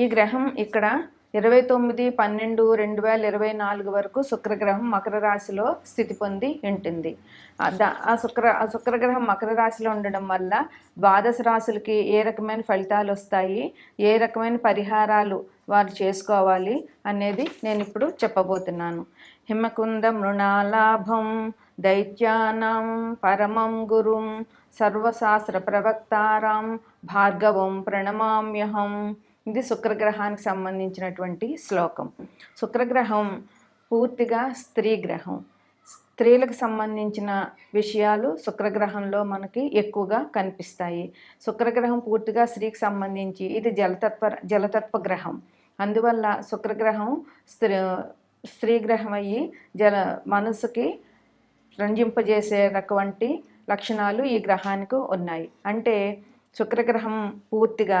ఈ గ్రహం ఇక్కడ ఇరవై తొమ్మిది పన్నెండు రెండు వేల ఇరవై నాలుగు వరకు శుక్రగ్రహం మకర రాశిలో స్థితి పొంది ఉంటుంది. ఆ శుక్ర ఆ శుక్రగ్రహం మకర రాశిలో ఉండడం వల్ల ద్వాదశ రాశులకి ఏ రకమైన ఫలితాలు వస్తాయి ఏ రకమైన పరిహారాలు వారు చేసుకోవాలి అనేది నేను ఇప్పుడు చెప్పబోతున్నాను. హిమకుంద మృణాలాభం దైత్యానం పరమం గురుం సర్వశాస్త్ర ప్రవక్తారాం భార్గవం ప్రణమామ్యహం ఇది శుక్రగ్రహానికి సంబంధించినటువంటి శ్లోకం. శుక్రగ్రహం పూర్తిగా స్త్రీ గ్రహం. స్త్రీలకు సంబంధించిన విషయాలు శుక్రగ్రహంలో మనకి ఎక్కువగా కనిపిస్తాయి. శుక్రగ్రహం పూర్తిగా స్త్రీకి సంబంధించి ఇది జలతత్వ జలతత్వ గ్రహం. అందువల్ల శుక్రగ్రహం స్త్రీ స్త్రీ గ్రహం అయ్యి జల మనసుకి రంజింపజేసే రకవంటి లక్షణాలు ఈ గ్రహానికి ఉన్నాయి. అంటే శుక్రగ్రహం పూర్తిగా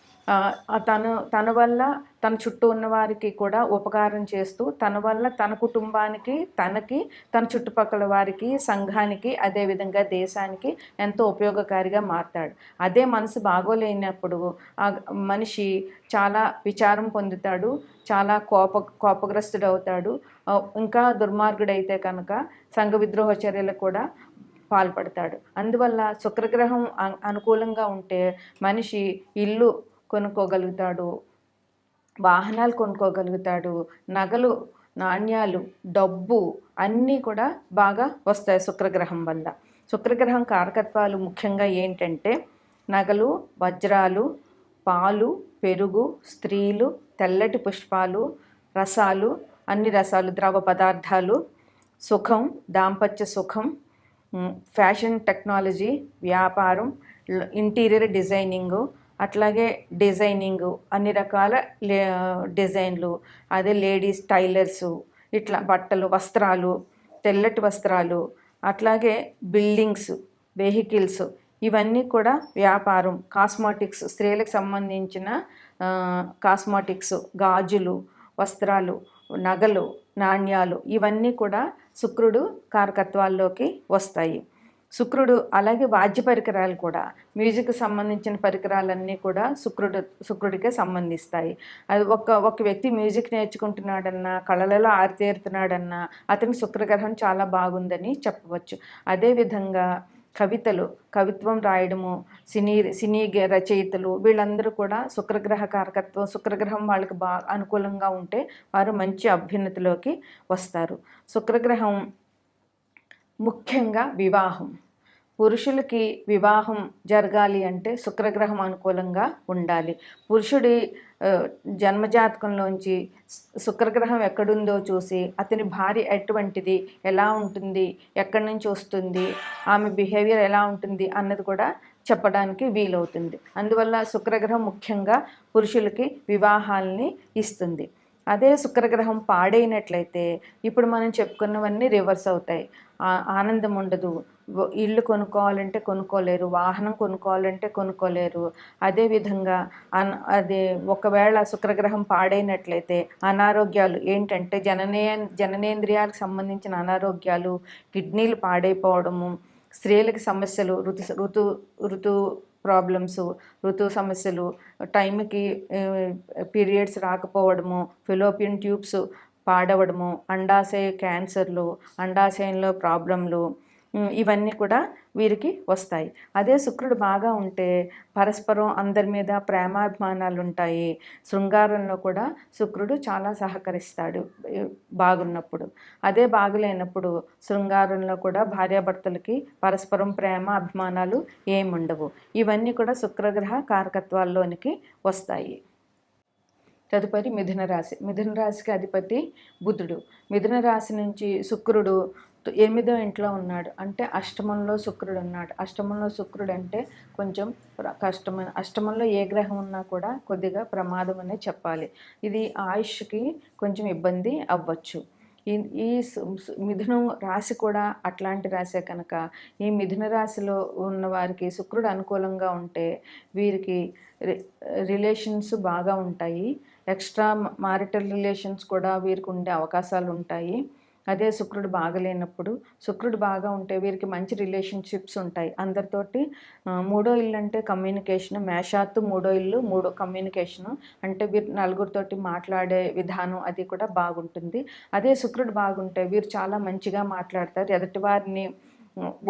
తను తన వల్ల తన చుట్టూ ఉన్న వారికి కూడా ఉపకారం చేస్తూ తన వల్ల తన కుటుంబానికి తనకి తన చుట్టుపక్కల వారికి సంఘానికి అదేవిధంగా దేశానికి ఎంతో ఉపయోగకారిగా మారతాడు. అదే మనసు బాగోలేనప్పుడు ఆ మనిషి చాలా విచారం పొందుతాడు చాలా కోప కోపగ్రస్తుడవుతాడు. ఇంకా దుర్మార్గుడైతే కనుక సంఘ విద్రోహ చర్యలు కూడా పాల్పడతాడు. అందువల్ల శుక్రగ్రహం అనుకూలంగా ఉంటే మనిషి ఇల్లు కొనుక్కోగలుగుతాడు వాహనాలు కొనుక్కోగలుగుతాడు నగలు నాణ్యాలు డబ్బు అన్నీ కూడా బాగా వస్తాయి శుక్రగ్రహం వల్ల. శుక్రగ్రహం కారకత్వాలు ముఖ్యంగా ఏంటంటే నగలు వజ్రాలు పాలు పెరుగు స్త్రీలు తెల్లటి పుష్పాలు రసాలు అన్ని రసాలు ద్రవ పదార్థాలు సుఖం దాంపత్య సుఖం ఫ్యాషన్ టెక్నాలజీ వ్యాపారం ఇంటీరియర్ డిజైనింగు అట్లాగే డిజైనింగు అన్ని రకాల లే డిజైన్లు. అదే లేడీస్ టైలర్సు ఇట్లా బట్టలు వస్త్రాలు తెల్లటి వస్త్రాలు అట్లాగే బిల్డింగ్స్ వెహికల్స్. ఇవన్నీ కూడా వ్యాపారం. కాస్మాటిక్స్ స్త్రీలకు సంబంధించిన కాస్మాటిక్స్ గాజులు వస్త్రాలు నగలు నాణ్యాలు ఇవన్నీ కూడా శుక్రుడు కారకత్వాల్లోకి వస్తాయి. శుక్రుడు అలాగే వాద్య పరికరాలు కూడా మ్యూజిక్ సంబంధించిన పరికరాలన్నీ కూడా శుక్రుడు శుక్రుడికే సంబంధిస్తాయి. అది ఒక ఒక వ్యక్తి మ్యూజిక్ నేర్చుకుంటున్నాడన్నా కళలలో ఆరితేరుతున్నాడన్నా అతని శుక్రగ్రహం చాలా బాగుందని చెప్పవచ్చు. అదేవిధంగా కవితలు కవిత్వం రాయడము సినీ సినీ గ- రచయితలు వీళ్ళందరూ కూడా శుక్రగ్రహ కారకత్వం శుక్రగ్రహం వాళ్ళకి బాగా అనుకూలంగా ఉంటే వారు మంచి అభ్యున్నతిలోకి వస్తారు. శుక్రగ్రహం ముఖ్యంగా వివాహం. పురుషులకి వివాహం జరగాలి అంటే శుక్రగ్రహం అనుకూలంగా ఉండాలి. పురుషుడి జన్మజాతకంలోంచి శుక్రగ్రహం ఎక్కడుందో చూసి అతని భార్య ఎటువంటిది ఎలా ఉంటుంది ఎక్కడి నుంచి వస్తుంది ఆమె బిహేవియర్ ఎలా ఉంటుంది అన్నది కూడా చెప్పడానికి వీలవుతుంది. అందువల్ల శుక్రగ్రహం ముఖ్యంగా పురుషులకి వివాహాల్ని ఇస్తుంది. అదే శుక్రగ్రహం పాడైనట్లయితే ఇప్పుడు మనం చెప్పుకున్నవన్నీ రివర్స్ అవుతాయి. ఆనందం ఉండదు. ఇల్లు కొనుక్కోవాలంటే కొనుక్కోలేరు. వాహనం కొనుక్కోవాలంటే కొనుక్కోలేరు. అదేవిధంగా అన్ అదే ఒకవేళ శుక్రగ్రహం పాడైనట్లయితే అనారోగ్యాలు ఏంటంటే జననే జననేంద్రియాలకు సంబంధించిన అనారోగ్యాలు కిడ్నీలు పాడైపోవడము స్త్రీలకు సమస్యలు ఋతు ఋతు ఋతు ప్రాబ్లమ్స్ ఋతు సమస్యలు టైంకి పీరియడ్స్ రాకపోవడము ఫిలోపియన్ ట్యూబ్స్ పాడవడము అండాశయ క్యాన్సర్లు అండాశయంలో ప్రాబ్లంలు ఇవన్నీ కూడా వీరికి వస్తాయి. అదే శుక్రుడు బాగా ఉంటే పరస్పరం అందరి మీద ప్రేమాభిమానాలు ఉంటాయి. శృంగారంలో కూడా శుక్రుడు చాలా సహకరిస్తాడు బాగున్నప్పుడు. అదే బాగులేనప్పుడు శృంగారంలో కూడా భార్యాభర్తలకి పరస్పరం ప్రేమ అభిమానాలు ఏముండవు. ఇవన్నీ కూడా శుక్రగ్రహ కారకత్వాల్లోనికి వస్తాయి. తదుపరి మిథున రాశి మిథున రాశికి అధిపతి బుధుడు. మిథున రాశి నుంచి శుక్రుడు ఎనిమిదో ఇంట్లో ఉన్నాడు. అంటే అష్టమంలో శుక్రుడు ఉన్నాడు అష్టమంలో శుక్రుడు అంటే కొంచెం కష్టమైన అష్టమంలో ఏ గ్రహం ఉన్నా కూడా కొద్దిగా ప్రమాదం అనే చెప్పాలి. ఇది ఆయుష్కి కొంచెం ఇబ్బంది అవ్వచ్చు. ఈ ఈ మిథునం రాశి కూడా అట్లాంటి రాశే కనుక ఈ మిథున రాశిలో ఉన్న వారికి శుక్రుడు అనుకూలంగా ఉంటే వీరికి రిలేషన్స్ బాగా ఉంటాయి. ఎక్స్ట్రా మారిటల్ రిలేషన్స్ కూడా వీరికి ఉండే అవకాశాలు ఉంటాయి. అదే శుక్రుడు బాగలేనప్పుడు శుక్రుడు బాగా ఉంటే వీరికి మంచి రిలేషన్షిప్స్ ఉంటాయి. అందరితోటి మూడో ఇల్లు అంటే కమ్యూనికేషన్ మేషాత్తు మూడో ఇల్లు మూడో కమ్యూనికేషన్ అంటే వీరు నలుగురితోటి మాట్లాడే విధానం అది కూడా బాగుంటుంది. అదే శుక్రుడు బాగుంటే వీరు చాలా మంచిగా మాట్లాడతారు. ఎదుటి వారిని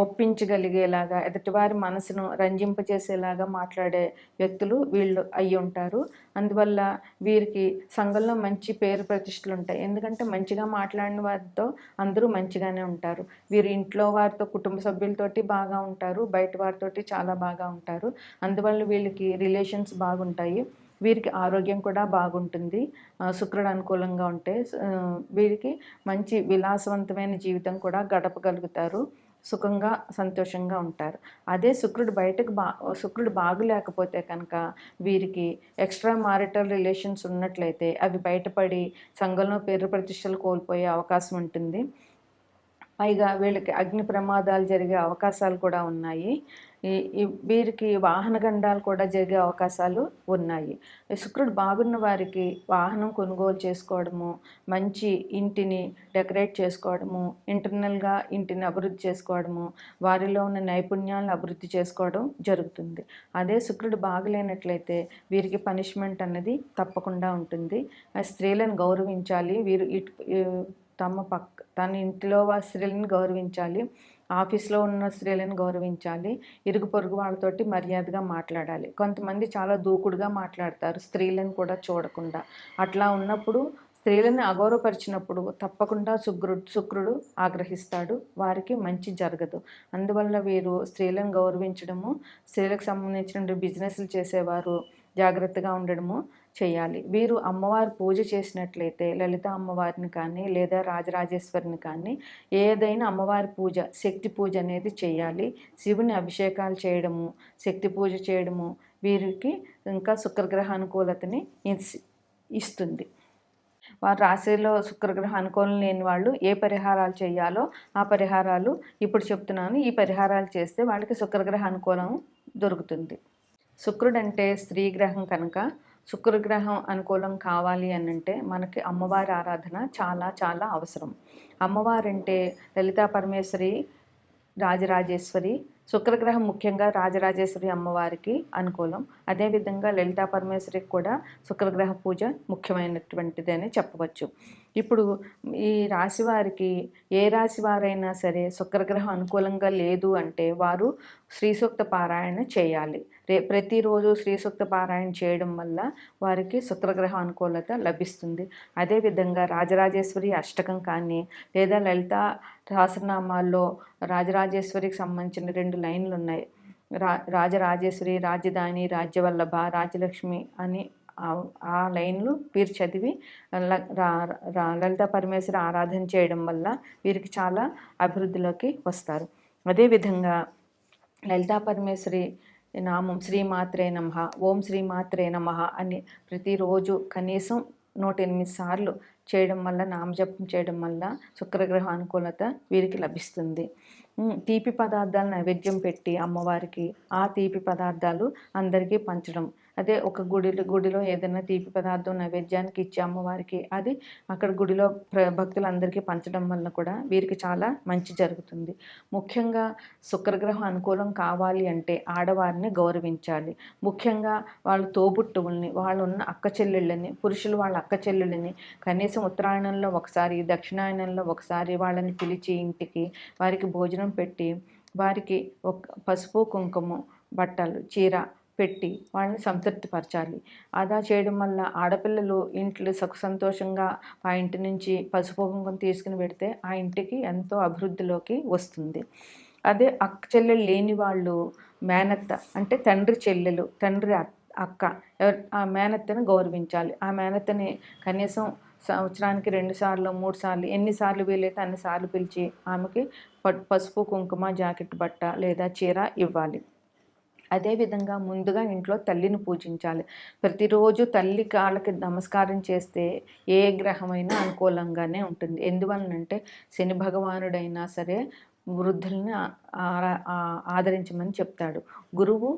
ఒప్పించగలిగేలాగా ఎదుటివారి మనసును రంజింపజేసేలాగా మాట్లాడే వ్యక్తులు వీళ్ళు అయి ఉంటారు. అందువల్ల వీరికి సంఘంలో మంచి పేరు ప్రతిష్టలు ఉంటాయి. ఎందుకంటే మంచిగా మాట్లాడిన వారితో అందరూ మంచిగానే ఉంటారు. వీరు ఇంట్లో వారితో కుటుంబ సభ్యులతోటి బాగా ఉంటారు. బయట వారితోటి చాలా బాగా ఉంటారు. అందువల్ల వీళ్ళకి రిలేషన్స్ బాగుంటాయి. వీరికి ఆరోగ్యం కూడా బాగుంటుంది. శుక్రుడు అనుకూలంగా ఉంటే వీరికి మంచి విలాసవంతమైన జీవితం కూడా గడపగలుగుతారు. సుఖంగా సంతోషంగా ఉంటారు. అదే శుక్రుడు బయటకు బా శుక్రుడు బాగులేకపోతే కనుక వీరికి ఎక్స్ట్రా మారిటల్ రిలేషన్స్ ఉన్నట్లయితే అవి బయటపడి సంఘంలో పేరు ప్రతిష్టలు కోల్పోయే అవకాశం ఉంటుంది. పైగా వీళ్ళకి అగ్ని ప్రమాదాలు జరిగే అవకాశాలు కూడా ఉన్నాయి. వీరికి వాహన గండాలు కూడా జరిగే అవకాశాలు ఉన్నాయి. శుక్రుడు బాగున్న వారికి వాహనం కొనుగోలు చేసుకోవడము మంచి ఇంటిని డెకరేట్ చేసుకోవడము ఇంటర్నల్గా ఇంటిని అభివృద్ధి చేసుకోవడము వారిలో ఉన్న నైపుణ్యాలను అభివృద్ధి చేసుకోవడం జరుగుతుంది. అదే శుక్రుడు బాగలేనట్లయితే వీరికి పనిష్మెంట్ అన్నది తప్పకుండా ఉంటుంది. ఆ స్త్రీలను గౌరవించాలి. వీరు ఇటు తమ పక్క తన ఇంటిలో వా- స్త్రీలను గౌరవించాలి. ఆఫీస్లో ఉన్న స్త్రీలను గౌరవించాలి ఇరుగు పొరుగు వాళ్ళతోటి మర్యాదగా మాట్లాడాలి. కొంతమంది చాలా దూకుడుగా మాట్లాడతారు స్త్రీలను కూడా చూడకుండా. అట్లా ఉన్నప్పుడు స్త్రీలను అగౌరవపరిచినప్పుడు తప్పకుండా శుక్రుడు శుక్రుడు ఆగ్రహిస్తాడు వారికి మంచి జరగదు. అందువల్ల వీరు స్త్రీలను గౌరవించడము స్త్రీలకు సంబంధించిన బిజినెస్లు చేసేవారు జాగ్రత్తగా ఉండడము చేయాలి. వీరు అమ్మవారి పూజ చేసినట్లయితే లలిత అమ్మవారిని కానీ లేదా రాజరాజేశ్వరిని కానీ ఏదైనా అమ్మవారి పూజ శక్తి పూజ అనేది చేయాలి. శివుని అభిషేకాలు చేయడము శక్తి పూజ చేయడము వీరికి ఇంకా శుక్రగ్రహ అనుకూలతని ఇస్తుంది. వారి రాశిలో శుక్రగ్రహ అనుకూలం లేని వాళ్ళు ఏ పరిహారాలు చేయాలో ఆ పరిహారాలు ఇప్పుడు చెప్తున్నాను. ఈ పరిహారాలు చేస్తే వాళ్ళకి శుక్రగ్రహ అనుకూలం దొరుకుతుంది. శుక్రుడంటే స్త్రీ గ్రహం కనుక శుక్రగ్రహం అనుకూలం కావాలి అని అంటే మనకి అమ్మవారి ఆరాధన చాలా చాలా అవసరం. అమ్మవారంటే లలితా పరమేశ్వరి రాజరాజేశ్వరి శుక్రగ్రహం ముఖ్యంగా రాజరాజేశ్వరి అమ్మవారికి అనుకూలం. అదేవిధంగా లలితా పరమేశ్వరికి కూడా శుక్రగ్రహ పూజ ముఖ్యమైనటువంటిది అని చెప్పవచ్చు. ఇప్పుడు ఈ రాశి వారికి ఏ రాశి వారైనా సరే శుక్రగ్రహం అనుకూలంగా లేదు అంటే వారు శ్రీ సూక్త పారాయణ చేయాలి. రే ప్రతిరోజు శ్రీ సూక్త పారాయణ చేయడం వల్ల వారికి శుక్రగ్రహ అనుకూలత లభిస్తుంది. అదేవిధంగా రాజరాజేశ్వరి అష్టకం కానీ లేదా లలిత సహస్రనామాల్లో రాజరాజేశ్వరికి సంబంధించిన రెండు లైన్లు ఉన్నాయి. రా రాజరాజేశ్వరి రాజధాని రాజ్యవల్లభ రాజలక్ష్మి అని ఆ- లైన్లు వీరు చదివి ల- రా- లలిత పరమేశ్వరి ఆరాధన చేయడం వల్ల వీరికి చాలా అభివృద్ధిలోకి వస్తారు. అదేవిధంగా లలితా పరమేశ్వరి నామం శ్రీమాత్రే నమ ఓం శ్రీమాత్రే నమ అని ప్రతిరోజు కనీసం నూట ఎనిమిది సార్లు చేయడం వల్ల నామజపం చేయడం వల్ల శుక్రగ్రహ అనుకూలత వీరికి లభిస్తుంది. తీపి పదార్థాలు నైవేద్యం పెట్టి అమ్మవారికి ఆ తీపి పదార్థాలు అందరికీ పంచడం. అదే ఒక గుడిలో గుడిలో ఏదైనా తీపి పదార్థం నైవేద్యానికి ఇచ్చాము వారికి. అది అక్కడ గుడిలో భక్తులందరికీ పంచడం వల్ల కూడా వీరికి చాలా మంచి జరుగుతుంది. ముఖ్యంగా శుక్రగ్రహం అనుకూలం కావాలి అంటే ఆడవారిని గౌరవించాలి. ముఖ్యంగా వాళ్ళు తోబుట్టువుల్ని వాళ్ళు ఉన్న అక్క చెల్లెళ్ళని పురుషులు వాళ్ళ అక్క చెల్లెళ్ళని కనీసం ఉత్తరాయణంలో ఒకసారి దక్షిణాయనంలో ఒకసారి వాళ్ళని పిలిచి ఇంటికి వారికి భోజనం పెట్టి వారికి ఒక పసుపు కుంకుమ బట్టలు చీర పెట్టి వాళ్ళని సంతృప్తిపరచాలి. అలా చేయడం వల్ల ఆడపిల్లలు ఇంట్లో సుఖ సంతోషంగా ఆ ఇంటి నుంచి పసుపు కుంకుమ తీసుకుని పెడితే ఆ ఇంటికి ఎంతో అభివృద్ధిలోకి వస్తుంది. అదే అక్క చెల్లెలు లేని వాళ్ళు మేనత్త అంటే తండ్రి చెల్లెలు తండ్రి అక్క ఎవరు- ఆ మేనత్తని గౌరవించాలి. ఆ మేనత్తని కనీసం సంవత్సరానికి రెండు సార్లు మూడు సార్లు ఎన్నిసార్లు వీలైతే అన్ని సార్లు పిలిచి ఆమెకి ప- పసుపు కుంకుమ జాకెట్ బట్ట లేదా చీర ఇవ్వాలి. అదేవిధంగా ముందుగా ఇంట్లో తల్లిని పూజించాలి. ప్రతిరోజు తల్లి కాళ్ళకి నమస్కారం చేస్తే ఏ గ్రహమైనా అనుకూలంగానే ఉంటుంది. ఎందువలనంటే శని భగవానుడైనా సరే వృద్ధుల్ని ఆదరించమని చెప్తాడు. గురువు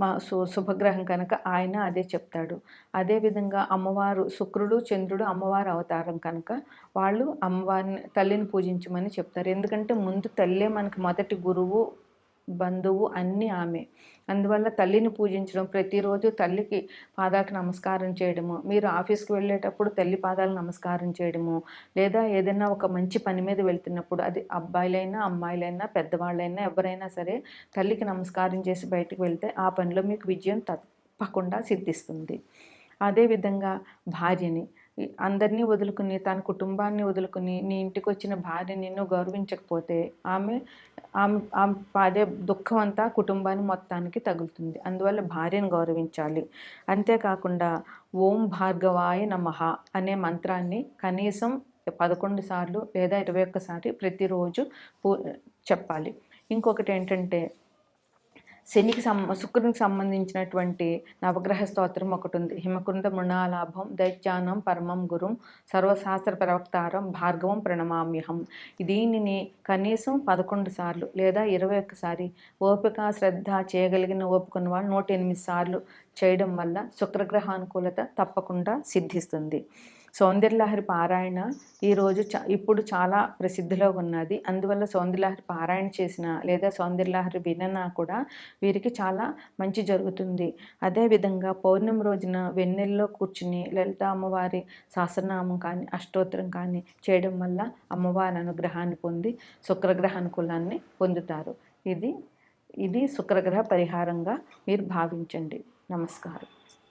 మా సు శుభగ్రహం కనుక ఆయన అదే చెప్తాడు. అదేవిధంగా అమ్మవారు శుక్రుడు చంద్రుడు అమ్మవారు అవతారం కనుక వాళ్ళు అమ్మవారిని తల్లిని పూజించమని చెప్తారు. ఎందుకంటే ముందు తల్లే మనకి మొదటి గురువు బంధువు అన్నీ ఆమె. అందువల్ల తల్లిని పూజించడం ప్రతిరోజు తల్లికి పాదాలకు నమస్కారం చేయడము మీరు ఆఫీస్కి వెళ్ళేటప్పుడు తల్లి పాదాలు నమస్కారం చేయడము లేదా ఏదైనా ఒక మంచి పని మీద వెళ్తున్నప్పుడు అది అబ్బాయిలైనా అమ్మాయిలైనా పెద్దవాళ్ళైనా ఎవరైనా సరే తల్లికి నమస్కారం చేసి బయటకు వెళ్తే ఆ పనిలో మీకు విజయం తప్పకుండా సిద్ధిస్తుంది. అదేవిధంగా భార్యని అందరినీ వదులుకుని తన కుటుంబాన్ని వదులుకుని నీ ఇంటికి వచ్చిన భార్య నిన్ను గౌరవించకపోతే ఆమె ఆమె ఆమె పాదే దుఃఖం అంతా కుటుంబాన్ని మొత్తానికి తగులుతుంది. అందువల్ల భార్యను గౌరవించాలి. అంతేకాకుండా ఓం భార్గవాయ నమః అనే మంత్రాన్ని కనీసం పదకొండు సార్లు లేదా ఇరవై ఒక్కసారి ప్రతిరోజు పూ చెప్పాలి. ఇంకొకటి ఏంటంటే శనికి సం శుక్రునికి సంబంధించినటువంటి నవగ్రహ స్తోత్రం ఒకటి ఉంది హిమకుంద మృణాలాభం దైత్యానం పరమం గురుం సర్వశాస్త్ర ప్రవక్తారం భార్గవం ప్రణమామ్యహం. దీనిని కనీసం పదకొండు సార్లు లేదా ఇరవై ఒక్కసారి ఓపిక శ్రద్ధ చేయగలిగిన ఓపుకున్న వాళ్ళు నూట ఎనిమిది సార్లు చేయడం వల్ల శుక్రగ్రహానుకూలత తప్పకుండా సిద్ధిస్తుంది. సౌందర్యలహరి పారాయణ ఈరోజు చ ఇప్పుడు చాలా ప్రసిద్ధిలో ఉన్నది. అందువల్ల సౌందర్యలహరి పారాయణ చేసిన లేదా సౌందర్యలహరి విననా కూడా వీరికి చాలా మంచి జరుగుతుంది. అదేవిధంగా పౌర్ణమి రోజున వెన్నెల్లో కూర్చుని లలిత అమ్మవారి సహస్రనామం కానీ అష్టోత్తరం కానీ చేయడం వల్ల అమ్మవారి అనుగ్రహాన్ని పొంది శుక్రగ్రహ అనుకూలాన్ని పొందుతారు. ఇది ఇది శుక్రగ్రహ పరిహారంగా మీరు భావించండి. నమస్కారం.